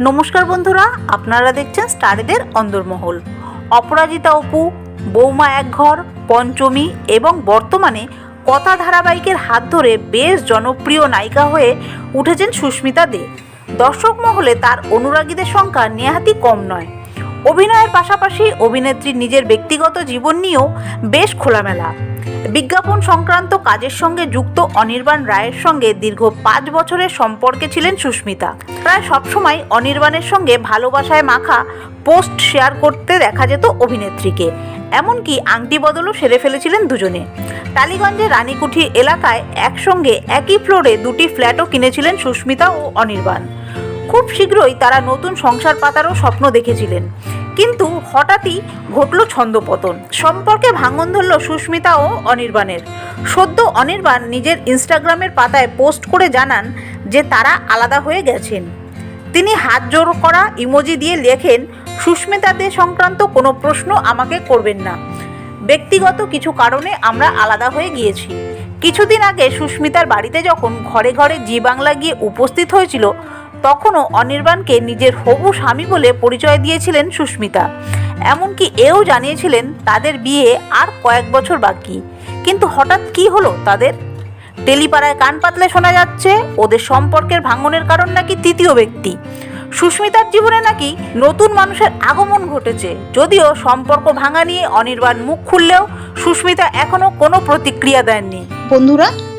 নমস্কার বন্ধুরা, আপনারা দেখছেন স্টারেদের অন্দরমহল। অপরাজিতা অপু, বৌমা একঘর, পঞ্চমী এবং বর্তমানে কথা ধারাবাহিকের হাত ধরে বেশ জনপ্রিয় নায়িকা হয়ে উঠেছেন সুস্মিতা দে। দর্শক মহলে তার অনুরাগীদের সংখ্যা নেহাতি কম নয়। অভিনয়ের পাশাপাশি অভিনেত্রী নিজের ব্যক্তিগত জীবন নিয়েও বেশ খোলামেলা। বিজ্ঞাপন সংক্রান্ত কাজের সঙ্গে যুক্ত অনির্বাণ রায়ের সঙ্গে দীর্ঘ পাঁচ বছরের সম্পর্কে ছিলেন সুস্মিতা। প্রায় সবসময় অনির্বাণের সঙ্গে ভালোবাসায় মাখা পোস্ট শেয়ার করতে দেখা যেত অভিনেত্রীকে। এমনকি আংটি বদলও সেরে ফেলেছিলেন দুজনে। টালিগঞ্জের রানীকুঠি এলাকায় একসঙ্গে একই ফ্লোরে দুটি ফ্ল্যাটও কিনেছিলেন সুস্মিতা ও অনির্বাণ। খুব শীঘ্রই তারা নতুন সংসার পাতারও স্বপ্ন দেখেছিলেন। কিন্তু হঠাৎই ঘটল ছন্দপতন। সম্পর্কে ভাঙন ধরল সুস্মিতা ও অনির্বাণের। সদ্য অনির্বাণ নিজের ইনস্টাগ্রামের পাতায় পোস্ট করে জানান যে তারা আলাদা হয়ে গেছেন। তিনি হাত জোর করা ইমোজি দিয়ে লেখেন, সুস্মিতা দে সংক্রান্ত কোনো প্রশ্ন আমাকে করবেন না। ব্যক্তিগত কিছু কারণে আমরা আলাদা হয়ে গিয়েছি। কিছুদিন আগে সুস্মিতার বাড়িতে যখন ঘরে ঘরে জি বাংলা গিয়ে উপস্থিত হয়েছিল তখনও অনির্বাণকে নিজের হবু স্বামী বলে পরিচয় দিয়েছিলেন সুস্মিতা। এমনকি এও জানিয়েছিলেন তাদের বিয়ে আর কয়েক বছর বাকি। কিন্তু হঠাৎ কি হলো তাদের? টেলিপাড়ায় কান পাতলে শোনা যাচ্ছে, ওদের সম্পর্কের ভাঙনের কারণ নাকি তৃতীয় ব্যক্তি। সুস্মিতার জীবনে নাকি নতুন মানুষের আগমন ঘটেছে। যদিও সম্পর্ক ভাঙা নিয়ে অনির্বাণ মুখ খুললেও সুস্মিতা এখনও কোনো প্রতিক্রিয়া দেননি। বন্ধুরা